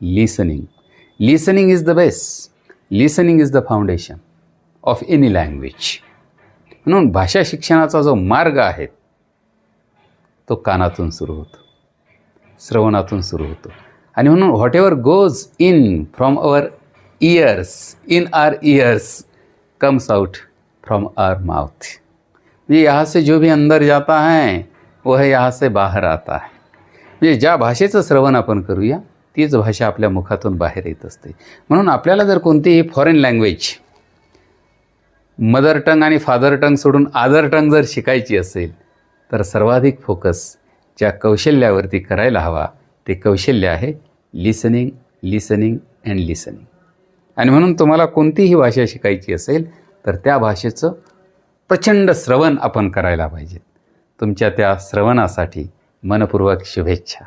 Listening listening is the best listening is the foundation of any language म्हणून भाषा शिक्षणाचा जो मार्ग आहे तो कानातून सुरू होतो श्रवणातून सुरू होतो. आणि म्हणून whatever goes in from our ears in our ears comes out from our mouth म्हणजे यहाँ से जो भी अंदर जाता है वह यहाँ से बाहेर आता है. म्हणजे ज्या भाषेचं श्रवण आपण करूया तीच भाषा आपल्या मुखातून बाहेर येत असते. म्हणून आपल्याला जर कोणतीही फॉरेन लँग्वेज मदर टंग आणि फादर टंग सोडून आदर टंग जर शिकायची असेल तर सर्वाधिक फोकस ज्या कौशल्यावरती करायला हवा ते कौशल्य आहे लिसनिंग लिसनिंग अँड लिसनिंग आणि म्हणून तुम्हाला कोणतीही भाषा शिकायची असेल तर त्या भाषेचं प्रचंड श्रवण आपण करायला पाहिजे. तुमच्या त्या श्रवणासाठी मनपूर्वक शुभेच्छा.